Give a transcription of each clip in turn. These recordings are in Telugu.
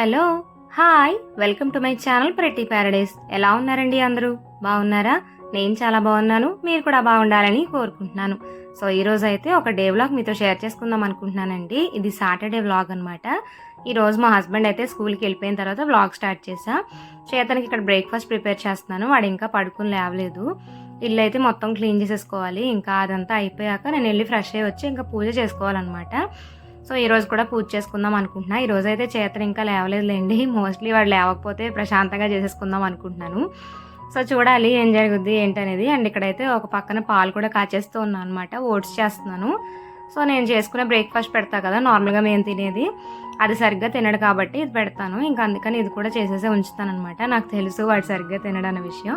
Hello hi welcome to my channel pretty paradise. ఎలా ఉన్నారండి అందరూ? బాగున్నారా? నేను చాలా బాగున్నాను మీరు కూడా బాగుండాలని కోరుకుంటున్నాను. సో ఈ అయితే ఒక డే వ్లాగ్ మీతో షేర్ చేసుకుందాం అనుకుంటున్నానండి. ఇది సాటర్డే వ్లాగ్ అనమాట ఈరోజు మా హస్బెండ్ అయితే స్కూల్కి వెళ్ళిపోయిన తర్వాత వ్లాగ్ స్టార్ట్ చేసా చేతనికి ఇక్కడ బ్రేక్ఫాస్ట్ ప్రిపేర్ చేస్తున్నాను వాడు ఇంకా పడుకుని లేవలేదు. ఇల్లు అయితే మొత్తం క్లీన్ చేసేసుకోవాలి ఇంకా అదంతా అయిపోయాక నేను వెళ్ళి ఫ్రెష్ అయ్యి వచ్చి ఇంకా పూజ చేసుకోవాలన్నమాట. సో ఈ రోజు కూడా పూజ చేసుకుందాం అనుకుంటున్నా. ఈరోజు అయితే చేతన ఇంకా లేవలేదులేండి. మోస్ట్లీ వాడు లేవకపోతే ప్రశాంతంగా చేసేసుకుందాం అనుకుంటున్నాను. సో చూడాలి ఏం జరుగుద్ది ఏంటనేది. అండ్ ఇక్కడైతే ఒక పక్కన పాలు కూడా కాచేస్తూ ఉన్నాను అనమాట ఓట్స్ చేస్తున్నాను. సో నేను చేసుకునే బ్రేక్ఫాస్ట్ పెడతా కదా నార్మల్గా మేము తినేది. అది సరిగ్గా తినడు కాబట్టి ఇది పెడతాను. ఇంకా అందుకని ఇది కూడా చేసేసే ఉంచుతాను అనమాట నాకు తెలుసు వాడు సరిగ్గా తినడు అన్న విషయం.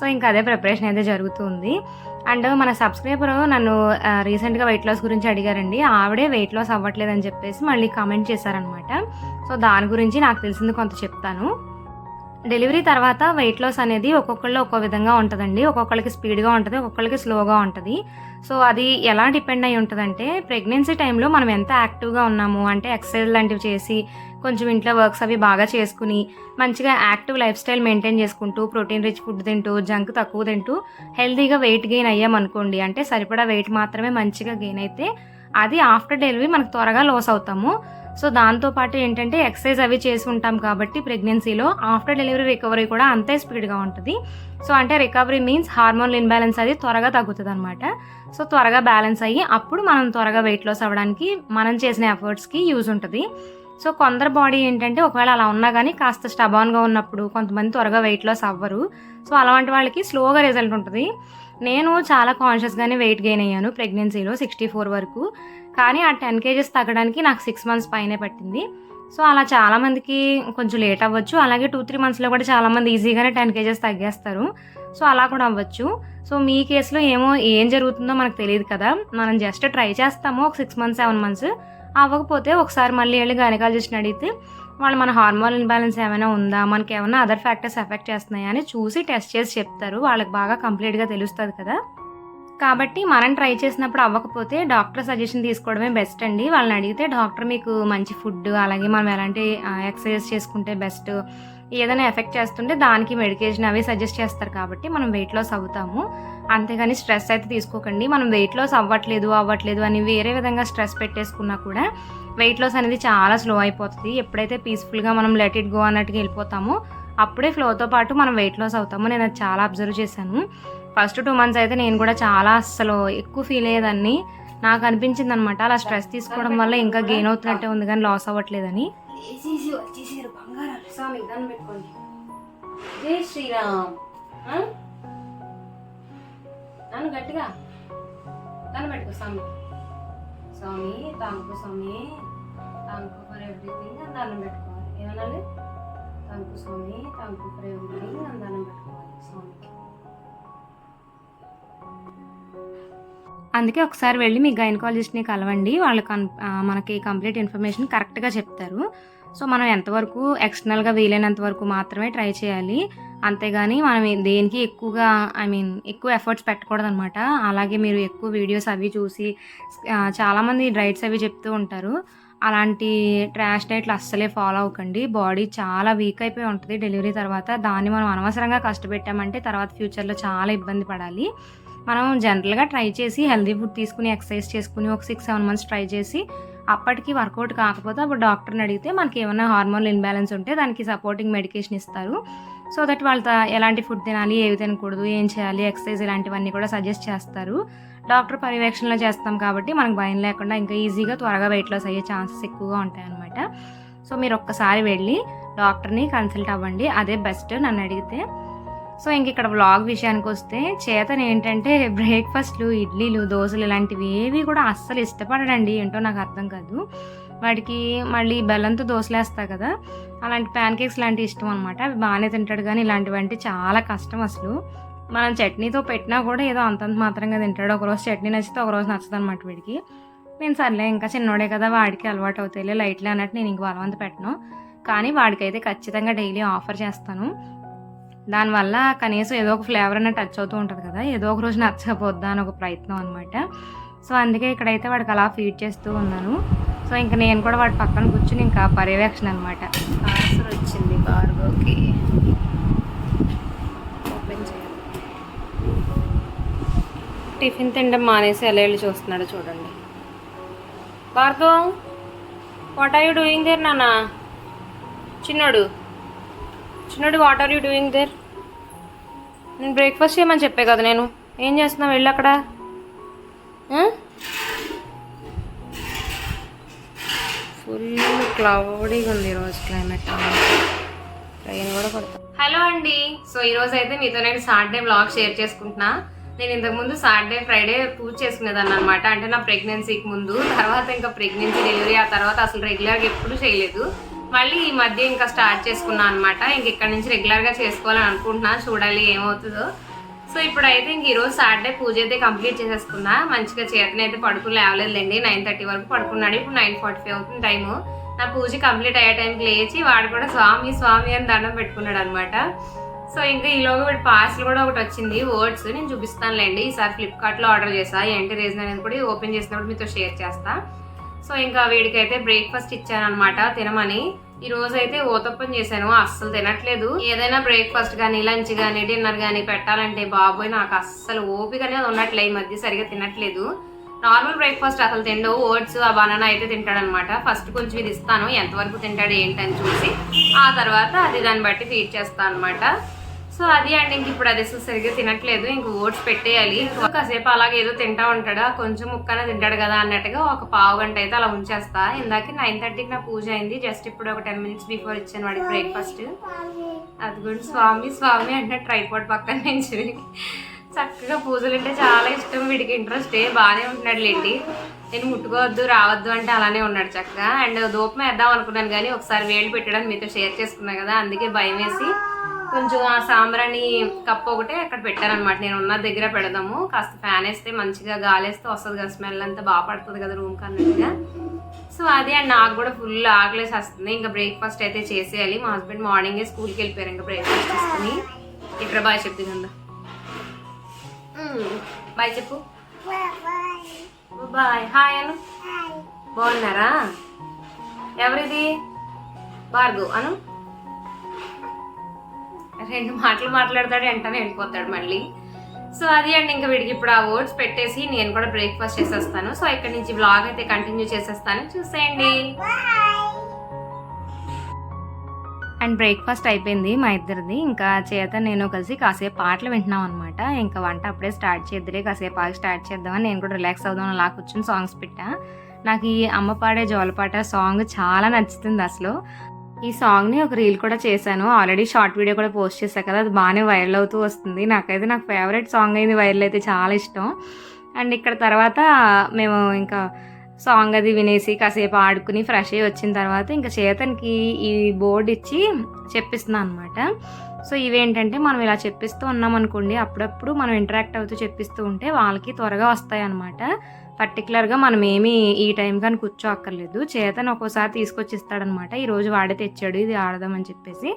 సో ఇంకా అదే ప్రిపరేషన్ అయితే జరుగుతుంది. అండ్ మన సబ్స్క్రైబర్ నన్ను రీసెంట్గా వెయిట్ లాస్ గురించి అడిగారండి. ఆవిడే వెయిట్ లాస్ అవ్వట్లేదని చెప్పేసి మళ్ళీ కామెంట్ చేశారనమాట సో దాని గురించి నాకు తెలిసింది కొంత చెప్తాను. డెలివరీ తర్వాత వెయిట్ లాస్ అనేది ఒక్కొక్కళ్ళు ఒక్కో విధంగా ఉంటుందండి. ఒక్కొక్కరికి స్పీడ్గా ఉంటుంది ఒక్కొక్కరికి స్లోగా ఉంటుంది. సో అది ఎలా డిపెండ్ అయి ఉంటుందంటే ప్రెగ్నెన్సీ టైంలో మనం ఎంత యాక్టివ్గా ఉన్నాము అంటే ఎక్సర్సైజ్ లాంటివి చేసి కొంచెం ఇంట్లో వర్క్స్ అవి బాగా చేసుకుని మంచిగా యాక్టివ్ లైఫ్ స్టైల్ మెయింటైన్ చేసుకుంటూ ప్రోటీన్ రిచ్ ఫుడ్ తింటూ జంక్ తక్కువ తింటూ హెల్తీగా వెయిట్ గెయిన్ అయ్యామనుకోండి అంటే సరిపడా వెయిట్ మాత్రమే మంచిగా గెయిన్ అయితే అది ఆఫ్టర్ డెలివరీ మనకు త్వరగా లాస్ అవుతాము. సో దాంతోపాటు ఏంటంటే ఎక్సర్సైజ్ అవి చేసి ఉంటాం కాబట్టి ప్రెగ్నెన్సీలో ఆఫ్టర్ డెలివరీ రికవరీ కూడా అంతే స్పీడ్గా ఉంటుంది. సో అంటే రికవరీ మీన్స్ హార్మోన్ ఇన్బ్యాలెన్స్ అది త్వరగా తగ్గుతుంది అనమాట సో త్వరగా బ్యాలెన్స్ అయ్యి అప్పుడు మనం త్వరగా వెయిట్ లాస్ అవ్వడానికి మనం చేసిన ఎఫర్ట్స్కి యూజ్ ఉంటుంది. సో కొందరు బాడీ ఏంటంటే ఒకవేళ అలా ఉన్నా కానీ కాస్త స్టబాన్గా ఉన్నప్పుడు కొంతమంది త్వరగా వెయిట్ లాస్ అవ్వరు. సో అలాంటి వాళ్ళకి స్లోగా రిజల్ట్ ఉంటుంది. నేను చాలా కాన్షియస్గానే వెయిట్ గెయిన్ అయ్యాను ప్రెగ్నెన్సీలో సిక్స్టీ ఫోర్ వరకు. కానీ ఆ టెన్ కేజెస్ తగ్గడానికి నాకు సిక్స్ మంత్స్ పైనే పట్టింది. సో అలా చాలామందికి కొంచెం లేట్ అవ్వచ్చు. అలాగే టూ త్రీ మంత్స్లో కూడా చాలామంది ఈజీగానే టెన్ కేజెస్ తగ్గేస్తారు. సో అలా కూడా అవ్వచ్చు. సో మీ కేసులో ఏమో ఏం జరుగుతుందో మనకు తెలియదు కదా. మనం జస్ట్ ట్రై చేస్తాము. ఒక సిక్స్ మంత్స్ సెవెన్ మంత్స్ అవ్వకపోతే ఒకసారి మళ్ళీ వెళ్ళి గైనకాలజిస్ట్ని అడిగితే వాళ్ళు మన హార్మోన్ ఇన్బ్యాలెన్స్ ఏమైనా ఉందా? మనకి ఏమైనా అదర్ ఫ్యాక్టర్స్ ఎఫెక్ట్ చేస్తున్నాయా? అని చూసి టెస్ట్ చేసి చెప్తారు. వాళ్ళకి బాగా కంప్లీట్గా తెలుస్తుంది కదా. కాబట్టి మనం ట్రై చేసినప్పుడు అవ్వకపోతే డాక్టర్ సజెషన్ తీసుకోవడమే బెస్ట్ అండి. వాళ్ళని అడిగితే డాక్టర్ మీకు మంచి ఫుడ్ అలాగే మనం ఎలాంటి ఎక్సర్సైజ్ చేసుకుంటే బెస్ట్ ఏదైనా ఎఫెక్ట్ చేస్తుంటే దానికి మెడికేషన్ అవి సజెస్ట్ చేస్తారు కాబట్టి మనం వెయిట్ లాస్ అవుతాము. అంతేగాని స్ట్రెస్ అయితే తీసుకోకండి. మనం వెయిట్ లాస్ అవ్వట్లేదు అవ్వట్లేదు అని వేరే విధంగా స్ట్రెస్ పెట్టేసుకున్నా కూడా వెయిట్ లాస్ అనేది చాలా స్లో అయిపోతుంది. ఎప్పుడైతే పీస్ఫుల్గా మనం లెట్ ఇట్ గో అన్నట్టుగా వెళ్ళిపోతామో అప్పుడే ఫ్లోతో పాటు మనం వెయిట్ లాస్ అవుతాము నేను అది చాలా అబ్జర్వ్ చేశాను. ఫస్ట్ టూ మంత్స్ అయితే నేను కూడా చాలా అస్సలు ఎక్కువ ఫీల్ అయ్యేదాన్ని. నాకు అనిపించింది అనమాట అలా స్ట్రెస్ తీసుకోవడం వల్ల ఇంకా గెయిన్ అవుతున్నట్టే ఉంది కానీ లాస్ అవ్వట్లేదని. జై శ్రీరామ్. నన్ను గట్టిగా. తను పెట్టుకో స్వామి. స్వామి తాంకు స్వామి. తాంకు ఫర్ ఎవ్రీథింగ్ అని దండం పెట్టుకోవాలి. ఏమనాలి? తాంకు స్వామి తాంకు ఫర్ ఎవ్రీథింగ్ అని దండం పెట్టుకోవాలి స్వామికి. అందుకే ఒకసారి వెళ్ళి మీ గైనకాలజిస్ట్ని కలవండి. వాళ్ళు కన్ మనకి కంప్లీట్ ఇన్ఫర్మేషన్ కరెక్ట్గా చెప్తారు. సో మనం ఎంతవరకు ఎక్స్టర్నల్గా వీలైనంత వరకు మాత్రమే ట్రై చేయాలి. అంతేగాని మనం దేనికి ఎక్కువగా ఐ మీన్ ఎక్కువ ఎఫర్ట్స్ పెట్టకూడదు అనమాట అలాగే మీరు ఎక్కువ వీడియోస్ అవి చూసి చాలామంది డైట్స్ అవి చెప్తూ ఉంటారు. అలాంటి ట్రాష్ డైట్లు అస్సలే ఫాలో అవ్వకండి. బాడీ చాలా వీక్ అయిపోయి ఉంటుంది డెలివరీ తర్వాత. దాన్ని మనం అనవసరంగా కష్టపెట్టామంటే తర్వాత ఫ్యూచర్లో చాలా ఇబ్బంది పడాలి. మనం జనరల్గా ట్రై చేసి హెల్దీ ఫుడ్ తీసుకుని ఎక్సర్సైజ్ చేసుకుని ఒక సిక్స్ సెవెన్ మంత్స్ ట్రై చేసి అప్పటికి వర్కౌట్ కాకపోతే అప్పుడు డాక్టర్ని అడిగితే మనకి ఏమైనా హార్మోన్ ఇన్బ్యాలెన్స్ ఉంటే దానికి సపోర్టింగ్ మెడికేషన్ ఇస్తారు. సో దట్ వాళ్ళతో ఎలాంటి ఫుడ్ తినాలి ఏవి తినకూడదు ఏం చేయాలి ఎక్సర్సైజ్ ఇలాంటివన్నీ కూడా సజెస్ట్ చేస్తారు. డాక్టర్ పర్యవేక్షణలో చేస్తాం కాబట్టి మనకు భయం లేకుండా ఇంకా ఈజీగా త్వరగా వెయిట్ లాస్ అయ్యే ఛాన్సెస్ ఎక్కువగా ఉంటాయి అనమాట సో మీరు ఒక్కసారి వెళ్ళి డాక్టర్ని కన్సల్ట్ అవ్వండి. అదే బెస్ట్ నన్ను అడిగితే. సో ఇంక ఇక్కడ వ్లాగ్ విషయానికి వస్తే చేతన్ ఏంటంటే బ్రేక్ఫాస్ట్లు ఇడ్లీలు దోశలు ఇలాంటివి ఏవి కూడా అస్సలు ఇష్టపడడండి ఏంటో నాకు అర్థం కాదు. వాడికి మళ్ళీ బెల్లంతో దోశలు వేస్తా కదా. అలాంటి ప్యాన్ కేక్స్ లాంటివి ఇష్టం అనమాట అవి బాగానే తింటాడు కానీ ఇలాంటివి అంటే చాలా కష్టం అసలు. మనం చట్నీతో పెట్టినా కూడా ఏదో అంతంత మాత్రంగా తింటాడు. ఒకరోజు చట్నీ నచ్చితే ఒకరోజు నచ్చదు అనమాట వీడికి. నేను సర్లే ఇంకా చిన్నోడే కదా వాడికి అలవాటు అవుతాయి లైట్లే అన్నట్టు నేను ఇంక బలవంత పెట్టను. కానీ వాడికైతే ఖచ్చితంగా డైలీ ఆఫర్ చేస్తాను. దానివల్ల కనీసం ఏదో ఒక ఫ్లేవర్ అనేది టచ్ అవుతూ ఉంటుంది కదా ఏదో ఒక రోజు నచ్చకపోద్దా అని ఒక ప్రయత్నం అనమాట సో అందుకే ఇక్కడైతే వాడికి అలా ఫీడ్ చేస్తూ ఉన్నాను. సో ఇంకా నేను కూడా వాడి పక్కన కూర్చుని ఇంకా పర్యవేక్షణ అనమాట ఆన్సర్ వచ్చింది భార్గవ్కి ఓపెన్ చేయాలి. టిఫిన్ తినడం మానేసి ఎలా వెళ్ళి చూస్తున్నాడు చూడండి. Bhargav what are you doing there నానా చిన్నోడు. చిన్నోడు what are you doing there నేను బ్రేక్ఫాస్ట్ చేయమని చెప్పే కదా నేను. ఏం చేస్తున్నావు? వెళ్ళి అక్కడ. ఫుల్ క్లౌడీగా ఉంది ఈరోజు క్లైమేట్ ట్రైన్ కూడా పడతా హలో అండి. సో ఈరోజు అయితే మీతో నేను సాటర్డే బ్లాగ్ షేర్ చేసుకుంటున్నా. నేను ఇంతకుముందు సాటర్డే ఫ్రైడే పూజ చేసుకునేదాన్ని అనమాట అంటే నా ప్రెగ్నెన్సీకి ముందు తర్వాత ఇంకా ప్రెగ్నెన్సీ డెలివరీ ఆ తర్వాత అసలు రెగ్యులర్గా ఎప్పుడు చేయలేదు. మళ్ళీ ఈ మధ్య ఇంకా స్టార్ట్ చేసుకున్నా అనమాట ఇంక ఇక్కడ నుంచి రెగ్యులర్గా చేసుకోవాలని అనుకుంటున్నాను చూడాలి ఏమవుతుందో. సో ఇప్పుడైతే ఇంక ఈరోజు సాటర్డే పూజ అయితే కంప్లీట్ చేసేసుకున్నా. మంచిగా చేతనైతే పడుకుని లేవలేదులేండి. నైన్ థర్టీ వరకు పడుకున్నాడు. ఇప్పుడు నైన్ ఫార్టీ ఫైవ్ అవుతుంది టైము. నా పూజ కంప్లీట్ అయ్యే టైంకి లేచి వాడు కూడా స్వామి స్వామి అని దండం పెట్టుకున్నాడు అనమాట సో ఇంకా ఈలోగా వీడి పార్సల్ కూడా ఒకటి వచ్చింది. వర్డ్స్ నేను చూపిస్తానులేండి. ఈసారి ఫ్లిప్కార్ట్లో ఆర్డర్ చేసా. ఏంటి రీజన్ అనేది కూడా ఓపెన్ చేసినప్పుడు మీతో షేర్ చేస్తా. సో ఇంకా వీడికైతే బ్రేక్ఫాస్ట్ ఇచ్చాను అనమాట తినమని. ఈ రోజు అయితే ఓతప్పం చేశాను. అస్సలు తినట్లేదు. ఏదైనా బ్రేక్ఫాస్ట్ కానీ లంచ్ కానీ డిన్నర్ కానీ పెట్టాలంటే బాబోయ్ నాకు అస్సలు ఓపిక అనేది ఉన్నట్లే. ఈ మధ్య సరిగా తినట్లేదు. నార్మల్ బ్రేక్ఫాస్ట్ అసలు తిండో ఓట్స్ ఆ బనానా అయితే తింటాడనమాట. ఫస్ట్ కొంచెం ఇది ఇస్తాను. ఎంతవరకు తింటాడు ఏంటని చూసి ఆ తర్వాత అది దాన్ని బట్టి ఫీడ్ చేస్తాను అనమాట. సో అది అండి ఇంక ఇప్పుడు అది అసలు సరిగ్గా తినట్లేదు. ఇంక ఓట్స్ పెట్టేయాలి. కాసేపు అలాగే ఏదో తింటా ఉంటాడు. కొంచెం ముక్కనే తింటాడు కదా అన్నట్టుగా ఒక పావు గంట అయితే అలా ఉంచేస్తా. ఇందాక నైన్ థర్టీకి నా పూజ అయింది. జస్ట్ ఇప్పుడు ఒక టెన్ మినిట్స్ బిఫోర్ ఇచ్చాను వాడికి బ్రేక్ఫాస్ట్. అది కూడా స్వామి స్వామి అంటే ట్రైపాడ్ పక్కన నుంచి. చక్కగా పూజలు అంటే చాలా ఇష్టం వీడికి. ఇంట్రెస్ట్ బాగానే ఉంటున్నాడు లేండి. నేను ముట్టుకోవద్దు రావద్దు అంటే అలానే ఉన్నాడు చక్కగా. అండ్ దూపం వేద్దాం అనుకున్నాను కానీ ఒకసారి వేలు పెట్టడానికి మీతో షేర్ చేసుకున్నాను కదా అందుకే భయం వేసి. కొంచెం ఆ సాంబ్రాణి కప్పు ఒకటే అక్కడ పెట్టానమాట నేను ఉన్న దగ్గర పెడదాము. కాస్త ఫ్యాన్ వేస్తే మంచిగా గాలి వేస్తే వస్తుంది కదా స్మెల్ అంతా బాగా పడుతుంది కదా రూమ్ కన్నట్టుగా సో అదే అండ్ నాకు కూడా ఫుల్ ఆకలేసి వస్తుంది ఇంకా బ్రేక్ఫాస్ట్ అయితే చేసేయాలి. మా హస్బెండ్ మార్నింగే స్కూల్కి వెళ్ళిపోయారు. ఇంకా బ్రేక్ఫాస్ట్ చేసుకుని ఇక్కడ బాయ్ చెప్తుంది కదా బాయ్ చెప్పు. బాయ్ హాయ్ అను. బాగున్నారా? ఎవరిది? భార్గవ్ అను? రెండు మాటలు మాట్లాడతాడు వెంటనే వెళ్ళిపోతాడు మళ్ళీ. సో అది అండి ఇంకా వీడికి ఇప్పుడు ఆ ఓట్స్ పెట్టేసి నేను కూడా బ్రేక్ఫాస్ట్ చేసేస్తాను. సో ఇక్కడ నుంచి బ్లాగ్ అయితే కంటిన్యూ చేసేస్తాను. చూసేయండి. అండ్ బ్రేక్ఫాస్ట్ అయిపోయింది మా ఇద్దరిది. ఇంకా చేత నేను కలిసి కాసేపు పాటలు వింటున్నాం అనమాట ఇంకా వంట అప్పుడే స్టార్ట్ చేద్దరే కాసేపు ఆగి స్టార్ట్ చేద్దామని నేను కూడా రిలాక్స్ అవుదాం అలా కూర్చొని సాంగ్స్ పెట్టా. నాకు ఈ అమ్మ పాడే జోలపాట సాంగ్ చాలా నచ్చుతుంది అసలు. ఈ సాంగ్ని ఒక రీల్ కూడా చేశాను. ఆల్రెడీ షార్ట్ వీడియో కూడా పోస్ట్ చేశాను కదా అది బాగానే వైరల్ అవుతూ వస్తుంది. నాకైతే నాకు ఫేవరెట్ సాంగ్ అయింది వైరల్ అయితే చాలా ఇష్టం. అండ్ ఇక్కడ తర్వాత మేము ఇంకా సాంగ్ అది వినేసి కాసేపు ఆడుకుని ఫ్రెష్ అయ్యి వచ్చిన తర్వాత ఇంకా చేతనికి ఈ బోర్డు ఇచ్చి చెప్పిస్తున్నాను అనమాట సో ఇవేంటంటే మనం ఇలా చెప్పిస్తూ ఉన్నాం అనుకోండి అప్పుడప్పుడు మనం ఇంటరాక్ట్ అవుతూ చెప్పిస్తూ ఉంటే వాళ్ళకి త్వరగా వస్తాయి అనమాట పర్టికులర్గా మనం ఏమి ఈ టైం కానీ కూర్చో అక్కర్లేదు చేతను ఒక్కోసారి తీసుకొచ్చి ఇస్తాడనమాట ఈరోజు వాడే తెచ్చాడు ఇది ఆడదామని చెప్పేసి.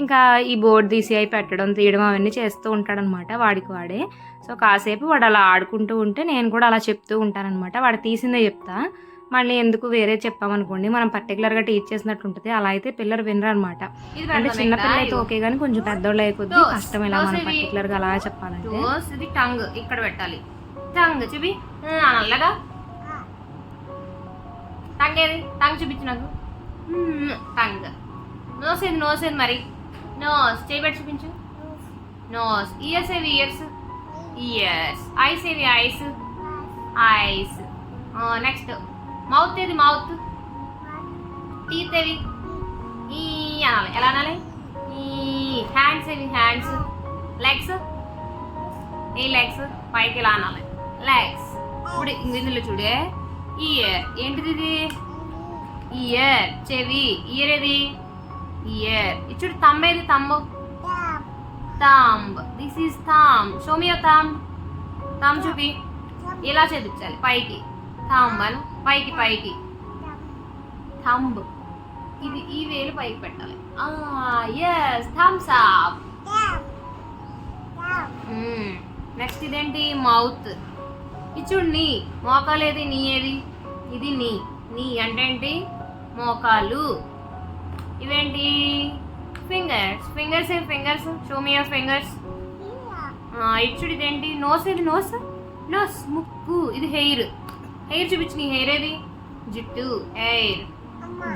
ఇంకా ఈ బోర్డు తీసి అయి పెట్టడం తీయడం అవన్నీ చేస్తూ ఉంటాడనమాట వాడికి వాడే. సో కాసేపు వాడు అలా ఆడుకుంటూ ఉంటే నేను కూడా అలా చెప్తూ ఉంటానన్నమాట వాడు తీసిందే చెప్తా. మళ్ళీ ఎందుకు వేరే చెప్పామనుకోండి మనం పర్టికులర్గా టీచ్ చేసినట్టు ఉంటుంది. అలా అయితే పిల్లలు వినరు అనమాట అంటే చిన్న. పిల్లలు అయితే ఓకే కానీ కొంచెం పెద్దోళ్ళు అయిపోద్ది. కష్టం ఇలా మనం. పర్టికులర్గా అలా చెప్పాలంటే. టంగ్ ఇక్కడ పెట్టాలి. టంగ్ చూపి? నల్లగా. టంగ్ ఏది టంగ్ చూపించు నాకు. టంగ్ నోస్ ఏది నోస్ ఏది మరి. నోస్. చేయబెట్టి చూపించు. నోస్. ఇయర్స్ ఏవి ఇయర్స్? ఇయర్స్. ఐస్ ఏవి ఐస్? ఐస్. నెక్స్ట్. మౌత్ ఏది మౌత్? టీత్ ఏవి? ఈ అనాలి. ఎలా అనాలి? ఈ హ్యాండ్స్ ఏవి? హ్యాండ్స్. లెగ్స్? ఈ లెగ్స్. పైకి ఇలా అనాలి? లెగ్స్ ఇప్పుడు ఇందులో చూడే. ఇయర్ ఏంటిది ఇది? ఇయర్ చెవి. ఇయర్ ఏది? ఇయర్ చూడు తమ్మ ఏది? తమ్ము thumb. This is thumb show me thumb thumb చూపి. ఇలా చూపించాలి. పైకి. థంబ్ అను. పైకి పైకి. థంబ్ ఇది ఈ వేలు పైకి పెట్టాలి. ఎస్ థమ్స్ అప్ నెక్స్ట్ ఇదేంటి? మౌత్ ఇచ్చుడు నీ. మోకాలేది నీ ఏది? ఇది నీ. నీ అంటే ఏంటి? మోకాలు. ఇవేంటి? Fingers fingers A? Fingers show me your fingers ఇచ్చుడు ఇదేంటి? నోస్ ఇది నోస్ నోస్ ముక్కు. ఇది హెయిర్ హెయిర్ చూపించు నీ హెయిర్ ఏది? జిట్టు. హెయిర్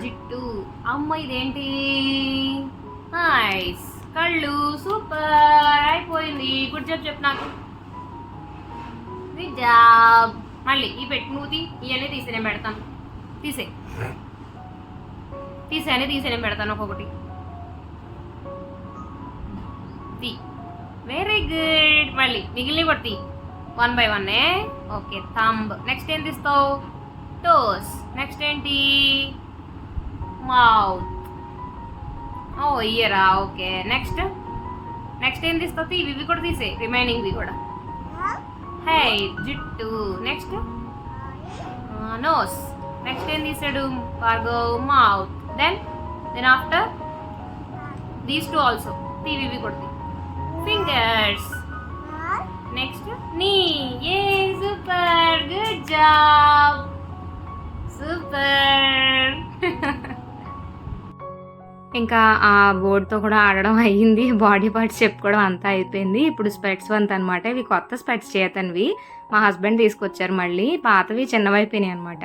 జిట్టు. అమ్మ ఇదేంటి? ఐస్ కళ్ళు. సూపర్ అయిపోయింది. గుడ్ జాబ్ చెప్పు నాకు. గుడ్ జాబ్ మళ్ళీ ఈ పెట్టి నువ్వు తీ ఇవన్నీ తీసి నేను పెడతాను. తీసే తీసేనే తీసి నేను పెడతాను ఒక్కొక్కటి. తీ. వెరీ గుడ్ మళ్ళీ మిగిలిన కూడా తీ. One by one okay thumb next ఏం తీస్తావు? టోస్ నెక్స్ట్ ఏంటి? మౌత్ ఓ ఇయరా ఓకే నెక్స్ట్ నెక్స్ట్ ఏం తీస్తావు? ఇవి కూడా తీసే రిమైనింగ్వి కూడా. హే జుట్టు నెక్స్ట్ నోస్ నెక్స్ట్ ఏం తీసాడు? పార్గో mouth then then after these two also TVV కొడుతుంది ఫింగర్స్ నెక్స్ట్ నీ ఏ సూపర్ గుడ్ జాబ్ సూపర్ ఇంకా ఆ బోర్డ్తో కూడా ఆడడం అయ్యింది. బాడీ పార్ట్స్ చెప్పుకోవడం అంతా అయిపోయింది. ఇప్పుడు స్పెట్స్ వంత అనమాట ఇవి కొత్త స్పెట్స్ చేతనివి. మా హస్బెండ్ తీసుకొచ్చారు మళ్ళీ. పాతవి చిన్నవైపోయినాయి అనమాట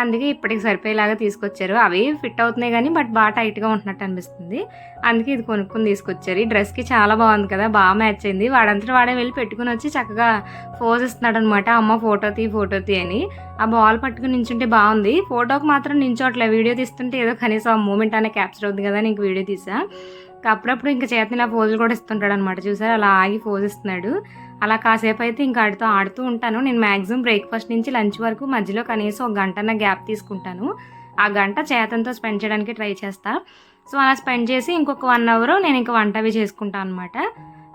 అందుకే ఇప్పటికి సరిపోయేలాగా తీసుకొచ్చారు. అవి ఫిట్ అవుతున్నాయి కానీ బట్ బాగా టైట్గా ఉంటున్నట్టు అనిపిస్తుంది. అందుకే ఇది కొనుక్కొని తీసుకొచ్చారు. ఈ డ్రెస్కి చాలా బాగుంది కదా బాగా మ్యాచ్ అయింది. వాడంతా వాడే వెళ్ళి పెట్టుకుని వచ్చి చక్కగా పోజ్ ఇస్తున్నాడు అనమాట అమ్మ ఫోటో తీ ఫోటో తీ అని. ఆ బాల్ పట్టుకుని నించుంటే బాగుంది. ఫోటోకి మాత్రం నించోట్లే. వీడియో తీస్తుంటే ఏదో కనీసం ఆ మూమెంట్ అనే క్యాప్చర్ అవుతుంది కదా నీకు వీడియో తీసా. ఇంకా అప్పుడప్పుడు ఇంకా చేతిని ఇలా పోజులు కూడా ఇస్తుంటాడు అనమాట చూసారు? అలా ఆగి పోజ్ ఇస్తున్నాడు. అలా కాసేపు అయితే ఇంకా ఆడుతూ ఆడుతూ ఉంటాను. నేను మ్యాక్సిమం బ్రేక్ఫాస్ట్ నుంచి లంచ్ వరకు మధ్యలో కనీసం ఒక గంటన్న గ్యాప్ తీసుకుంటాను. ఆ గంట చేతంతో స్పెండ్ చేయడానికి ట్రై చేస్తా. సో అలా స్పెండ్ చేసి ఇంకొక వన్ అవర్ నేను ఇంకా వంట అవి చేసుకుంటాను అనమాట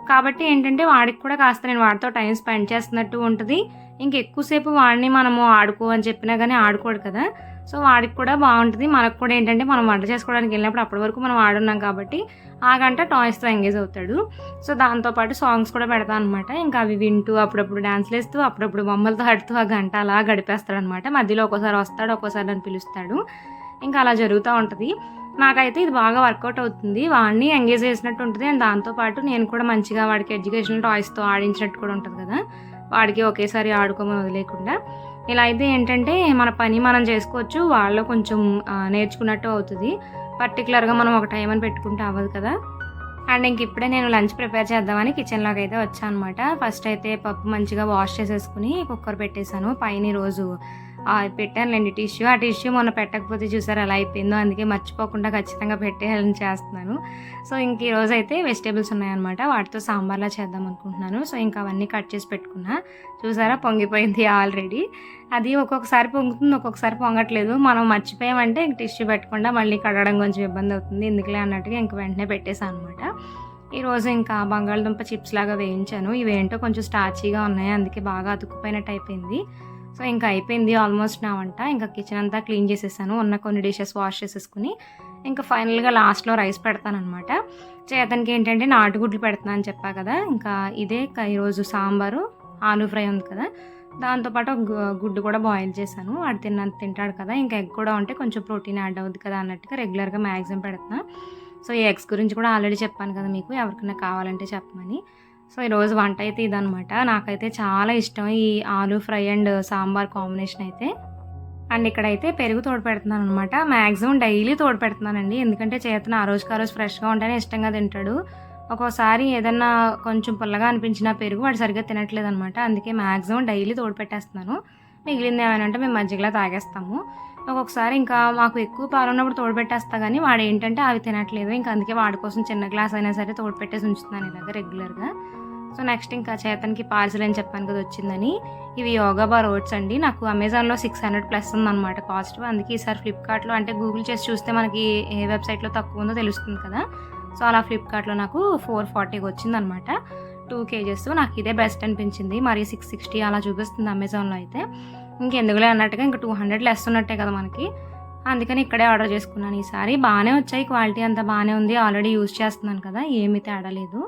కాబట్టి ఏంటంటే వాడికి కూడా కాస్త నేను వాడితో టైం స్పెండ్ చేస్తున్నట్టు ఉంటుంది. ఇంక ఎక్కువసేపు వాడిని మనము ఆడుకో అని చెప్పినా కానీ ఆడుకోడు కదా. సో వాడికి కూడా బాగుంటుంది. మనకు కూడా ఏంటంటే మనం వంట చేసుకోవడానికి వెళ్ళినప్పుడు అప్పటి వరకు మనం ఆడున్నాం కాబట్టి ఆ గంట టాయ్స్తో ఎంగేజ్ అవుతాడు. సో దాంతోపాటు సాంగ్స్ కూడా పెడతా అనమాట ఇంకా అవి వింటూ అప్పుడప్పుడు డ్యాన్స్లు వేస్తూ అప్పుడప్పుడు బొమ్మలతో ఆడుతూ ఆ గంట అలా గడిపేస్తాడు అనమాట మధ్యలో ఒక్కోసారి వస్తాడు ఒక్కోసారి నన్ను పిలుస్తాడు. ఇంకా అలా జరుగుతూ ఉంటుంది. నాకైతే ఇది బాగా వర్కౌట్ అవుతుంది. వాడిని ఎంగేజ్ చేసినట్టు ఉంటుంది. అండ్ దాంతోపాటు నేను కూడా మంచిగా వాడికి ఎడ్యుకేషనల్ టాయ్స్తో ఆడించినట్టు కూడా ఉంటుంది కదా. వాడికి ఒకేసారి ఆడుకోమని వదిలేకుండా. ఇలా అయితే ఏంటంటే మన పని మనం చేసుకోవచ్చు వాళ్ళు కొంచెం నేర్చుకున్నట్టు అవుతుంది. పర్టికులర్గా మనం ఒక టైం అని పెట్టుకుంటే అవ్వదు కదా. అండ్ ఇంక ఇప్పుడే నేను లంచ్ ప్రిపేర్ చేద్దామని కిచెన్లోకి అయితే వచ్చాను అనమాట ఫస్ట్ అయితే పప్పు మంచిగా వాష్ చేసేసుకుని కుక్కర్ పెట్టేశాను. పైన ఈరోజు పెట్టానులేండి టిష్యూ. ఆ టిష్యూ మొన్న పెట్టకపోతే చూసారు అలా అయిపోయిందో? అందుకే మర్చిపోకుండా ఖచ్చితంగా పెట్టేయాలని చేస్తున్నాను. సో ఇంక ఈరోజు అయితే వెజిటేబుల్స్ ఉన్నాయన్నమాట. వాటితో సాంబార్లా చేద్దాం అనుకుంటున్నాను. సో ఇంకా అవన్నీ కట్ చేసి పెట్టుకున్నా. చూసారా పొంగిపోయింది ఆల్రెడీ. అది ఒక్కొక్కసారి పొంగుతుంది ఒక్కొక్కసారి పొంగట్లేదు. మనం మర్చిపోయామంటే ఇంక టిష్యూ పెట్టకుండా మళ్ళీ కడగడం కొంచెం ఇబ్బంది అవుతుంది. ఎందుకులే అన్నట్టుగా ఇంక వెంటనే పెట్టేశాను అనమాట ఈరోజు ఇంకా బంగాళదుంప చిప్స్ లాగా వేయించాను. ఇవేంటో కొంచెం స్టార్చీగా ఉన్నాయి. అందుకే బాగా అతుక్కుపోయినట్టు అయిపోయింది. సో ఇంకా అయిపోయింది ఆల్మోస్ట్ నా వంట. ఇంకా కిచెన్ అంతా క్లీన్ చేసేసాను. ఉన్న కొన్ని డిషెస్ వాష్ చేసేసుకుని ఇంకా ఫైనల్గా లాస్ట్లో రైస్ పెడతానమాట చేతనికి ఏంటంటే నాటుగుడ్లు పెడతాను అని చెప్పా కదా. ఇంకా ఇదే ఈరోజు సాంబారు ఆలూ ఫ్రై ఉంది కదా. దాంతోపాటు ఒక గుడ్డు కూడా బాయిల్ చేశాను. వాడు తిన్నంత తింటాడు కదా. ఇంకా ఎగ్ కూడా ఉంటే కొంచెం ప్రోటీన్ యాడ్ అవుద్ది కదా అన్నట్టుగా రెగ్యులర్గా మ్యాక్సిమం పెడుతున్నా. సో ఈ ఎగ్స్ గురించి కూడా ఆల్రెడీ చెప్పాను కదా మీకు. ఎవరికైనా కావాలంటే చెప్పమని. సో ఈరోజు వంట అయితే ఇదనమాట నాకైతే చాలా ఇష్టం ఈ aloo fry and sambar combination అయితే. అండ్ ఇక్కడైతే పెరుగు తోడు పెడుతున్నాను అనమాట మ్యాక్సిమం డైలీ తోడు పెడుతున్నానండి ఎందుకంటే చేతన ఆ రోజుకి ఆ రోజు ఫ్రెష్గా ఉంటేనే ఇష్టంగా తింటాడు. ఒక్కోసారి ఏదన్నా కొంచెం పుల్లగా అనిపించిన పెరుగు వాడు సరిగ్గా తినట్లేదు అనమాట అందుకే మ్యాక్సిమం డైలీ తోడు పెట్టేస్తున్నాను మిగిలింది ఏమైనా అంటే మేము మజ్జిగలా తాగేస్తాము. ఒక్కొక్కసారి ఇంకా మాకు ఎక్కువ పాలు ఉన్నప్పుడు తోడు పెట్టేస్తా కానీ వాడు ఏంటంటే అవి తినట్లేదు. ఇంకా అందుకే వాడి కోసం చిన్న గ్లాస్ అయినా సరే తోడు పెట్టేసి ఉంచుతున్నాను ఇలాగ రెగ్యులర్గా. సో నెక్స్ట్ ఇంకా చేతనికి పార్సిల్ అని చెప్పాను కదా వచ్చిందని. ఇవి యోగా బార్ ఓట్స్ అండి. నాకు అమెజాన్లో సిక్స్ హండ్రెడ్ ప్లస్ ఉందన్నమాట కాస్ట్ అందుకే ఈసారి ఫ్లిప్కార్ట్లో అంటే గూగుల్ చేసి చూస్తే మనకి ఏ వెబ్సైట్లో తక్కువ ఉందో తెలుస్తుంది కదా. సో అలా ఫ్లిప్కార్ట్లో నాకు ఫోర్ ఫార్టీకి వచ్చిందనమాట టూ కేజెస్. నాకు ఇదే బెస్ట్ అనిపించింది. మరి సిక్స్ సిక్స్టీ అలా చూపిస్తుంది అమెజాన్లో అయితే. ఇంకెందుకులే అన్నట్టుగా ఇంకా టూ హండ్రెడ్ లెస్ ఉన్నట్టే కదా మనకి. అందుకని ఇక్కడే ఆర్డర్ చేసుకున్నాను ఈసారి. బాగానే వచ్చాయి. క్వాలిటీ అంతా బాగానే ఉంది. ఆల్రెడీ యూజ్ చేస్తున్నాను కదా. ఏమీ తేడా లేదు.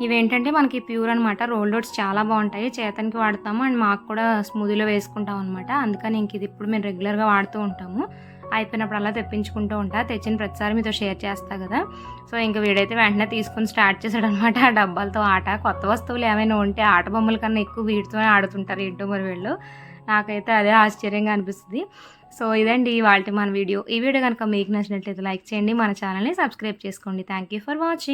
ఇవేంటంటే మనకి ప్యూర్ అనమాట రోల్ ఓట్స్ చాలా బాగుంటాయి. చేతనికి వాడతాము. అండ్ మాకు కూడా స్మూదీలో వేసుకుంటాం అనమాట అందుకని ఇంక ఇది ఇప్పుడు మేము రెగ్యులర్గా వాడుతూ ఉంటాము. అయిపోయినప్పుడు అలా తెప్పించుకుంటూ ఉంటా. తెచ్చిన ప్రతిసారి మీతో షేర్ చేస్తా కదా. సో ఇంకా వీడైతే వెంటనే తీసుకుని స్టార్ట్ చేశాడు అనమాట ఆ డబ్బాలతో ఆట. కొత్త వస్తువులు ఏమైనా ఉంటే ఆట బొమ్మల కన్నా ఎక్కువ వీటితోనే ఆడుతుంటారు ఏంటో మరి వీళ్ళు. నాకైతే అదే ఆశ్చర్యంగా అనిపిస్తుంది. సో ఇదండి వాళ్ళ మన వీడియో. ఈ వీడియో కనుక మీకు నచ్చినట్లయితే లైక్ చేయండి. మన ఛానల్ని సబ్స్క్రైబ్ చేసుకోండి. Thank you for watching.